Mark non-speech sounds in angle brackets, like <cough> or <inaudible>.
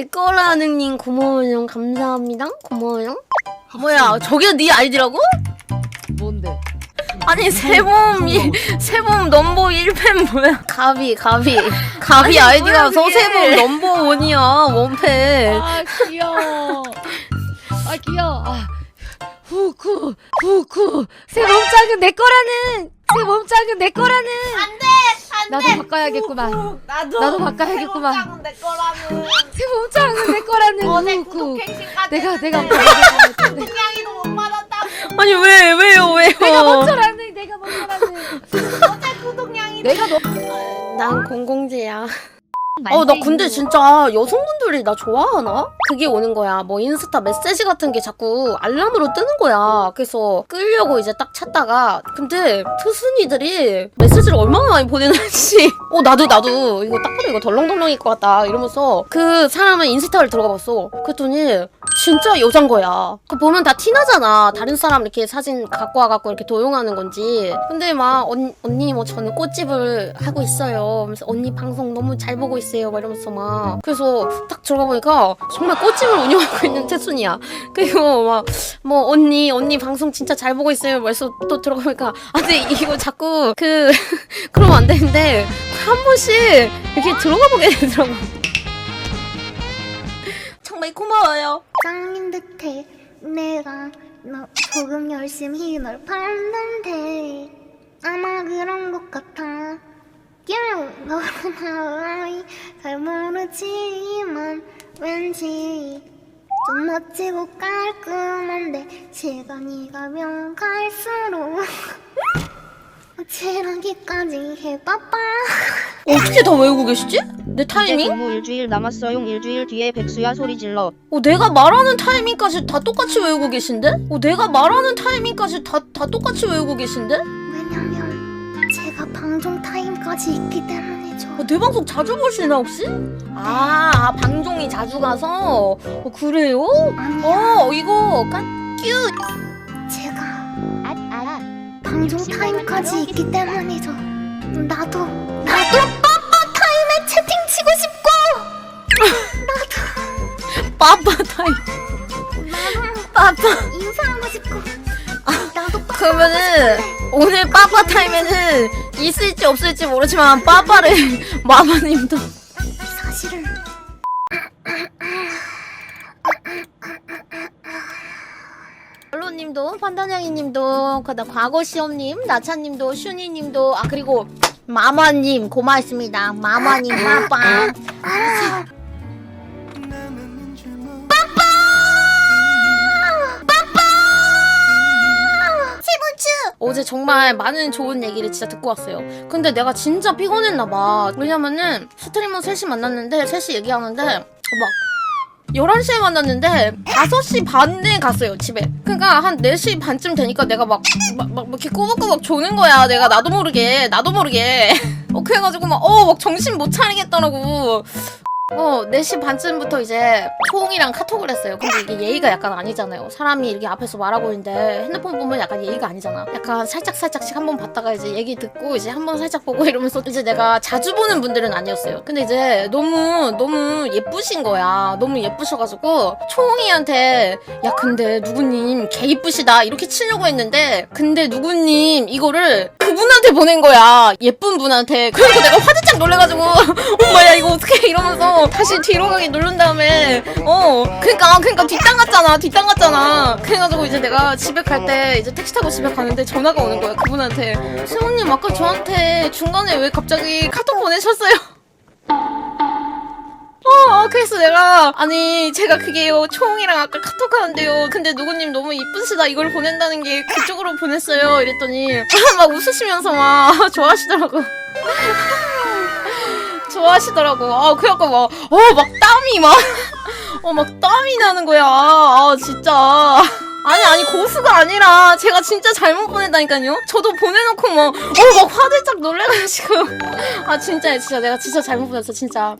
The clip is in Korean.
내 거라는 님 고마워요. 감사합니다. 고마워요. 뭐야, 저게 네 아이디라고? 뭔데? 아니 세봄이 세봄 넘버 1팬 뭐야? 가비 가비 <laughs> 가비 아니, 아이디가 뭐야, 그게. 서세봄 넘버 1이야 원팬. 아 귀여워. 아 귀여워. 아 후쿠 후쿠 새 몸짱은 내 거라는 새 몸짱은 내 거라는. 안돼 나도 바꿔야겠구만. 나도 나도 바꿔야겠구만. 새로운 내 거라는 새 몸짱은 내 거라는 어제 후쿠. 구독 갱신까지 내가 내가 바꿔야겠구만. 동양이도 못 받았다고 아니 왜 왜요 왜요? 내가 먼저라는 내가 먼저라는. 어제 구독량이 내가 너 난 공공재야. 어, 나 근데 진짜 여성분들이 나 좋아하나? 그게 오는 거야. 뭐 인스타 메시지 같은 게 자꾸 알람으로 뜨는 거야. 그래서 끌려고 이제 딱 찾다가 근데 트순이들이 메시지를 얼마나 많이 보내는지 <laughs> 어 나도 나도 이거 딱 봐도 이거 덜렁덜렁일 것 같다 이러면서 그 사람의 인스타를 들어가 봤어. 그랬더니 진짜 여잔 거야. 그 보면 다 티나잖아. 다른 사람 이렇게 사진 갖고 와갖고 이렇게 도용하는 건지. 근데 막 언, 언니 뭐 저는 꽃집을 하고 있어요. 그래서 언니 방송 너무 잘 보고 있어요. 막 이러면서 막. 그래서 딱 들어가 보니까 정말 꽃집을 운영하고 있는 태순이야. 그리고 막 뭐 언니 언니 방송 진짜 잘 보고 있어요. 그래서 또 들어가 보니까 아 근데 이거 자꾸 그 <laughs> 그러면 안 되는데 한 번씩 이렇게 들어가 보게 되더라고. 정말 고마워요. 짱인 듯해. 내가 너 조금 열심히 널 봤는데 아마 그런 것 같아. 야 너나 아이 잘 모르지만 왠지 좀 멋지고 깔끔한데 시간이 가면 갈수록 <laughs> 어찌라기까지 해봐봐. 어떻게 다 외우고 계시지? 내 이제 타이밍? 근무 일주일 남았어요. 일주일 뒤에 백수야 소리 질러. 어, 내가 말하는 타이밍까지 다 똑같이 외우고 계신데? 어, 내가 말하는 타이밍까지 다, 다 똑같이 외우고 계신데? 왜냐면 제가 방송 타임까지 있기 때문이죠 어, 내 방송 자주 보시나 혹시? 아, 아, 방송이 자주 가서? 어, 그래요? 아니야 어, 이거 깐, 뀨! 제가 아, 아. 방송 타임까지 있기 때문이죠. 나도 나도 빠빠. 인사하고 싶고 나도 그러면은, 오늘 빠빠 타임에는 있을지 없을지 모르지만, 빠빠를 마마님도. 사실은 알로님도 판단양이님도 그다 과거 시험님 나차님도 슈니님도 아 그리고 마마님 고맙습니다 마마님 빠빠 어제 정말 많은 좋은 얘기를 진짜 듣고 왔어요. 근데 내가 진짜 피곤했나 봐. 왜냐면은 스트리머 셋이 만났는데 셋이 얘기하는데 막 11시에 만났는데 5시 반에 갔어요 집에 그러니까 한 4시 반쯤 되니까 내가 막, 막, 막 이렇게 꼬박꼬박 조는 거야 내가 나도 모르게 나도 모르게 <laughs> 어 그래가지고 막 어 막 정신 못 차리겠더라고 어 4시 반쯤부터 이제 초홍이랑 카톡을 했어요. 근데 이게 예의가 약간 아니잖아요. 사람이 이렇게 앞에서 말하고 있는데 핸드폰 보면 약간 예의가 아니잖아. 약간 살짝살짝씩 한 번 봤다가 이제 얘기 듣고 이제 한 번 살짝 보고 <laughs> 이러면서 이제 내가 자주 보는 분들은 아니었어요. 근데 이제 너무 너무 예쁘신 거야. 너무 예쁘셔가지고 초홍이한테 야 근데 누구님 개 이쁘시다. 이렇게 치려고 했는데 근데 누구님 이거를 그분한테 보낸 거야? 예쁜 분한테. 그래서 내가 화들짝 놀래가지고 <laughs> 엄마야 이거 어떡해? 이러면서 다시 뒤로 가기 누른 다음에 어 그니까 그니까 뒷땅 갔잖아 뒷땅 갔잖아. 그래가지고 이제 내가 집에 갈 때 이제 택시 타고 집에 가는데 전화가 오는 거야 그분한테. 세훈님 아까 저한테 중간에 왜 갑자기 카톡 보내셨어요? 어, 그래서 내가. 아니 제가 그게요 초홍이랑 아까 카톡 하는데요. 근데 누구님 너무 이쁘시다. 이걸 보낸다는 게 그쪽으로 보냈어요. 이랬더니 <laughs> 막 웃으시면서 막 <laughs> 좋아하시더라고. <laughs> 좋아하시더라고. 아 그래갖고 막어막 땀이 막어 막 땀이 나는 거야. 아 진짜. 아니 아니 고수가 아니라 제가 진짜 잘못 보냈다니까요. 저도 보내놓고 막 어막 화들짝 놀래가지고. 아 진짜 진짜. 내가 진짜 잘못 보냈어 진짜